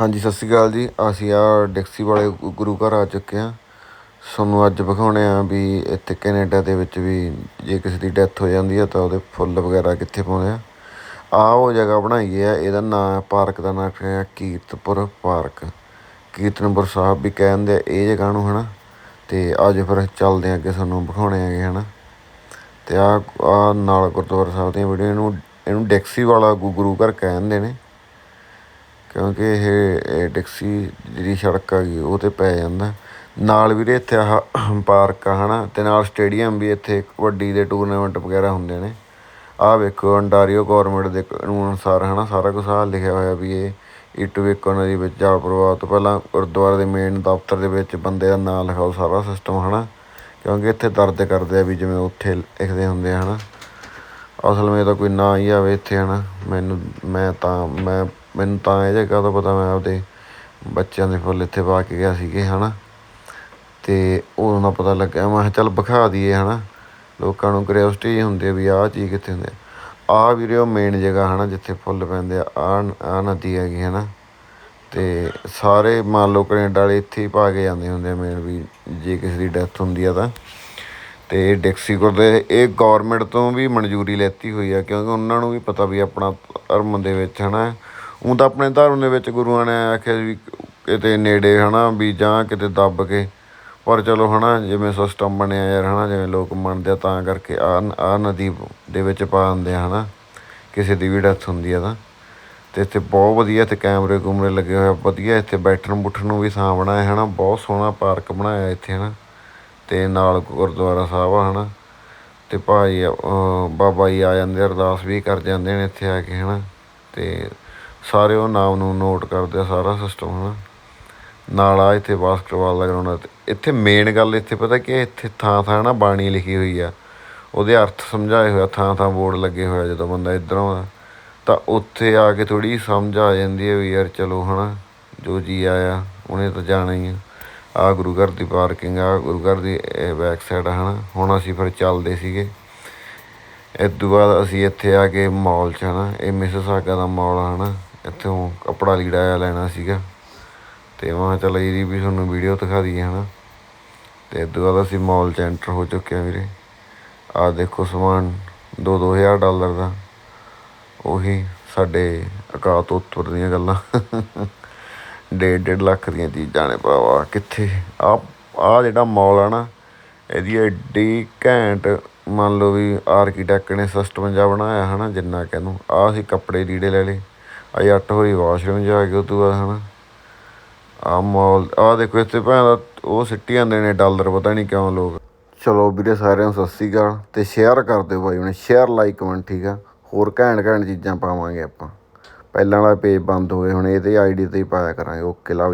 ਹਾਂਜੀ, ਸਤਿ ਸ਼੍ਰੀ ਅਕਾਲ ਜੀ। ਅਸੀਂ ਆ ਡੈਕਸੀ ਵਾਲੇ ਗੁ- ਗੁਰੂ ਘਰ ਆ ਚੁੱਕੇ ਹਾਂ। ਤੁਹਾਨੂੰ ਅੱਜ ਵਿਖਾਉਣੇ ਆ ਵੀ ਇੱਥੇ ਕੈਨੇਡਾ ਦੇ ਵਿੱਚ ਵੀ ਜੇ ਕਿਸੇ ਦੀ ਡੈਥ ਹੋ ਜਾਂਦੀ ਹੈ ਤਾਂ ਉਹਦੇ ਫੁੱਲ ਵਗੈਰਾ ਕਿੱਥੇ ਪਾਉਂਦੇ ਆ। ਆ ਉਹ ਜਗ੍ਹਾ ਬਣਾਈ ਹੈ, ਇਹਦਾ ਨਾਮ ਪਾਰਕ ਦਾ ਨਾਮ ਹੈ ਕੀਰਤਪੁਰ ਪਾਰਕ। ਕੀਰਤਨਪੁਰ ਸਾਹਿਬ ਵੀ ਕਹਿੰਦੇ ਆ ਇਹ ਜਗ੍ਹਾ ਨੂੰ, ਹਨਾ? ਤੇ ਅੱਜ ਫਿਰ ਚੱਲਦੇ ਆ ਅੱਗੇ ਤੁਹਾਨੂੰ ਵਿਖਾਉਣੇ ਹੈਗੇ, ਹਨਾ? ਤੇ ਆ ਆ ਨਾਲ ਗੁਰਦੁਆਰਾ ਸਾਹਿਬ ਦੀਆਂ ਵੀਡੀਓ ਇਹਨੂੰ ਇਹਨੂੰ ਡੈਕਸੀ ਵਾਲਾ ਗੁ- ਗੁਰੂ ਘਰ ਕਹਿੰਦੇ ਨੇ। ਕਿਉਂਕਿ ਇਹ ਇਹ ਡਿਕਸੀ ਜਿਹੜੀ ਸੜਕ ਆ ਗਈ, ਉਹ ਤੇ ਪੈ ਜਾਂਦਾ। ਨਾਲ ਵੀਰੇ ਇੱਥੇ ਆਹ ਪਾਰਕ ਆ ਹੈ ਨਾ ਅਤੇ ਨਾਲ ਸਟੇਡੀਅਮ ਵੀ ਇੱਥੇ ਕਬੱਡੀ ਦੇ ਟੂਰਨਾਮੈਂਟ ਵਗੈਰਾ ਹੁੰਦੇ ਨੇ। ਆਹ ਵੇਖੋ ਅੰਟਾਰੀਓ ਗੌਰਮੈਂਟ ਦੇ ਕਾਨੂੰਨ ਅਨੁਸਾਰ ਨਾ ਸਾਰਾ ਕੁਝ ਆਹ ਲਿਖਿਆ ਹੋਇਆ ਵੀ ਇਹ ਇਟਵੇਕੋ ਨਦੀ ਵਿੱਚ ਜਲ ਪ੍ਰਵਾਹ ਤੋਂ ਪਹਿਲਾਂ ਗੁਰਦੁਆਰੇ ਦੇ ਮੇਨ ਦਫ਼ਤਰ ਦੇ ਵਿੱਚ ਬੰਦੇ ਦਾ ਨਾਂ ਲਿਖਾਓ, ਸਾਰਾ ਸਿਸਟਮ ਹੈ ਨਾ ਕਿਉਂਕਿ ਇੱਥੇ ਦਰਦ ਕਰਦੇ ਆ ਵੀ ਜਿਵੇਂ ਉੱਥੇ ਲਿਖਦੇ ਹੁੰਦੇ ਆ ਹੈ ਨਾ ਅਸਲ ਵਿੱਚ ਤਾਂ ਕੋਈ ਨਾ ਹੀ ਆਵੇ ਇੱਥੇ ਹੈ ਨਾ ਮੈਨੂੰ, ਮੈਂ ਤਾਂ, ਮੈਂ ਮੈਨੂੰ ਤਾਂ ਇਹ ਜਗ੍ਹਾ ਦਾ ਪਤਾ ਮੈਂ ਆਪਦੇ ਬੱਚਿਆਂ ਦੇ ਫੁੱਲ ਇੱਥੇ ਪਾ ਕੇ ਗਿਆ ਸੀਗੇ ਹੈ ਨਾ ਅਤੇ ਉਦੋਂ ਦਾ ਪਤਾ ਲੱਗਿਆ, ਮੈਂ ਕਿਹਾ ਚੱਲ ਵਿਖਾ ਦਈਏ ਨਾ ਲੋਕਾਂ ਨੂੰ ਕਰਿਓਸਟੀ ਹੁੰਦੀ ਆ ਵੀ ਆਹ ਚੀਜ਼ ਕਿੱਥੇ ਹੁੰਦੀ ਆ। ਆਹ ਵੀਰੇ ਉਹ ਮੇਨ ਜਗ੍ਹਾ ਹੈ ਨਾ ਜਿੱਥੇ ਫੁੱਲ ਪੈਂਦੇ ਆ ਆ ਨਦੀ ਹੈਗੀ ਹੈ ਨਾ ਅਤੇ ਸਾਰੇ ਮੰਨ ਲਓ ਕੈਨੇਡਾ ਵਾਲੇ ਇੱਥੇ ਹੀ ਪਾ ਕੇ ਜਾਂਦੇ ਹੁੰਦੇ ਆ ਮੇਨ ਵੀ, ਜੇ ਕਿਸੇ ਦੀ ਡੈਥ ਹੁੰਦੀ ਆ ਤਾਂ। ਤੇ ਇਹ ਡਿਕਸੀ ਦੇ ਇਹ ਗੌਰਮੈਂਟ ਤੋਂ ਵੀ ਮਨਜ਼ੂਰੀ ਲੈਤੀ ਹੋਈ ਆ, ਕਿਉਂਕਿ ਉਹਨਾਂ ਨੂੰ ਵੀ ਪਤਾ ਵੀ ਆਪਣਾ ਧਰਮ ਦੇ ਵਿੱਚ ਹੈ ਨਾ ਉਹ ਤਾਂ ਆਪਣੇ ਧਰਮ ਦੇ ਵਿੱਚ ਗੁਰੂਆਂ ਨੇ ਆਖਿਆ ਵੀ ਕਿਤੇ ਨੇੜੇ ਹਨਾ ਵੀ ਜਾਂ ਕਿਤੇ ਦੱਬ ਕੇ। ਪਰ ਚਲੋ ਹਨਾ, ਜਿਵੇਂ ਸਿਸਟਮ ਬਣਿਆ ਯਾਰ ਹਨਾ, ਜਿਵੇਂ ਲੋਕ ਮੰਨਦੇ ਆ, ਤਾਂ ਕਰਕੇ ਆ ਆ ਨਦੀ ਦੇ ਵਿੱਚ ਪਾ ਦਿੰਦੇ ਆ ਹਨਾ। ਕਿਸੇ ਦੀ ਵੀ ਡੈਥ ਹੁੰਦੀ ਆ ਤਾਂ। ਤੇ ਇੱਥੇ ਬਹੁਤ ਵਧੀਆ ਇੱਥੇ ਕੈਮਰੇ ਕੂਮਰੇ ਲੱਗੇ ਹੋਏ ਆ, ਵਧੀਆ ਇੱਥੇ ਬੈਠਣ ਬੁੱਠਣ ਨੂੰ ਵੀ ਥਾਂ ਬਣਾਇਆ ਹਨਾ, ਬਹੁਤ ਸੋਹਣਾ ਪਾਰਕ ਬਣਾਇਆ ਇੱਥੇ ਹਨਾ। ਤੇ ਨਾਲ ਗੁਰਦੁਆਰਾ ਸਾਹਿਬ ਆ ਹਨਾ। ਤੇ ਭਾਈ, ਅਹ ਬਾਬਾ ਜੀ ਆ ਜਾਂਦੇ ਅਰਦਾਸ ਵੀ ਕਰ ਜਾਂਦੇ ਨੇ ਇੱਥੇ ਆ ਕੇ ਹਨਾ। ਤੇ ਸਾਰੇ ਉਹ ਨਾਮ ਨੂੰ ਨੋਟ ਕਰਦੇ ਆ ਸਾਰਾ ਸਿਸਟਮ ਹਨਾ। ਨਾਲ ਆ ਇੱਥੇ ਬਾਸਕਟਬਾਲ ਦਾ ਗਰਾਊਂਡ ਆ ਇੱਥੇ ਮੇਨ ਗੱਲ ਇੱਥੇ ਪਤਾ ਕਿ ਇੱਥੇ ਥਾਂ ਥਾਂ ਨਾ ਬਾਣੀ ਲਿਖੀ ਹੋਈ ਆ। ਉਹਦੇ ਅਰਥ ਸਮਝਾਏ ਹੋਇਆ ਥਾਂ ਥਾਂ ਬੋਰਡ ਲੱਗੇ ਹੋਇਆ ਜਦੋਂ ਬੰਦਾ ਇੱਧਰੋਂ ਆਉਂਦਾ। ਤਾਂ ਉੱਥੇ ਆ ਕੇ ਥੋੜੀ ਸਮਝ ਆ ਜਾਂਦੀ ਹੈ ਵੀ ਯਾਰ ਚਲੋ, ਹਨਾ, ਜੋ ਜੀ ਆਇਆ, ਉਹਨੇ ਤਾਂ ਜਾਣਾ ਹੀ ਆ। ਆ ਗੁਰੂ ਘਰ ਦੀ ਪਾਰਕਿੰਗ ਆ, ਗੁਰੂ ਘਰ ਦੀ ਬੈਕ ਸਾਈਡ ਹਨਾ। ਹੁਣ ਅਸੀਂ ਫਿਰ ਚੱਲਦੇ ਸੀਗੇ। ਇਸ ਤੋਂ ਬਾਅਦ ਅਸੀਂ ਇੱਥੇ ਆ ਕੇ ਮਾਲ 'ਚ, ਹਨਾ, ਇਹ ਮਿਸਿਸਾਗਾ ਦਾ ਮਾਲ ਆ, ਹਨਾ। ਇੱਥੋਂ ਕੱਪੜਾ ਲੀੜਾ ਜਿਹਾ ਲੈਣਾ ਸੀਗਾ। ਤੇ ਮੈਂ ਚੱਲ ਇਹਦੀ ਵੀ ਤੁਹਾਨੂੰ ਵੀਡੀਓ ਦਿਖਾ ਦਈਏ, ਹਨਾ। ਤੇ ਇਸ ਤੋਂ ਬਾਅਦ ਅਸੀਂ ਮਾਲ 'ਚ ਐਂਟਰ ਹੋ ਚੁੱਕੇ ਹਾਂ ਵੀਰੇ। ਆ ਦੇਖੋ ਸਮਾਨ 2-2000 ਡਾਲਰ ਦਾ। ਉਹੀ ਸਾਡੇ ਅਕਾਤ ਉੱਤਰ ਦੀਆਂ ਗੱਲਾਂ। ਡੇਢ ਡੇਢ ਲੱਖ ਦੀਆਂ ਚੀਜ਼ਾਂ ਨੇ ਭਰਾਵਾ, ਕਿੱਥੇ? ਆ ਆ ਜਿਹੜਾ ਮਾਲ ਆ ਨਾ, ਇਹਦੀ ਐਡੀ ਘੈਂਟ, ਮੰਨ ਲਓ ਵੀ ਆਰਕੀਟੈਕਟ ਨੇ ਸਿਸਟਮ ਜਿਹਾ ਬਣਾਇਆ, ਹਨਾ, ਜਿੰਨਾ ਕਹਿੰਨੂੰ ਆ ਅਸੀਂ ਕੱਪੜੇ ਲੀੜੇ ਲੈ ਲਏ। ਆ ਅੱਠ ਹੋਰੀ ਵਾਸ਼ਰੂਮ ਜਾ ਕੇ ਉਹ ਤੋਂ ਬਾਅਦ ਹਨਾ। ਆ ਮਾਲ ਆ ਦੇਖੋ ਇੱਥੇ ਭਾਂ ਉਹ ਸਿੱਟੀ ਜਾਂਦੇ ਨੇ ਡਾਲਰ, ਪਤਾ ਨਹੀਂ ਕਿਉਂ ਲੋਕ। ਚਲੋ ਵੀਰੇ ਸਾਰਿਆਂ ਨੂੰ ਸਤਿ ਸ੍ਰੀ ਅਕਾਲ ਤੇ ਸ਼ੇਅਰ ਕਰ ਦਿਓ ਭਾਈ ਉਹਨੇ ਸ਼ੇਅਰ ਲਾਈਕ ਕਮੈਂਟ ਠੀਕ ਆ? ਹੋਰ ਘੈਂਟ ਘੈਂਟ ਚੀਜ਼ਾਂ ਪਾਵਾਂਗੇ ਆਪਾਂ। ਪਹਿਲਾਂ ਵਾਲਾ ਪੇਜ ਬੰਦ ਹੋ ਗਏ ਹੁਣ ਇਹਦੇ ਆਈਡੀ ਤੇ ਹੀ ਪਾਇਆ ਕਰਾਂਗੇ ਓਕੇ ਲਵ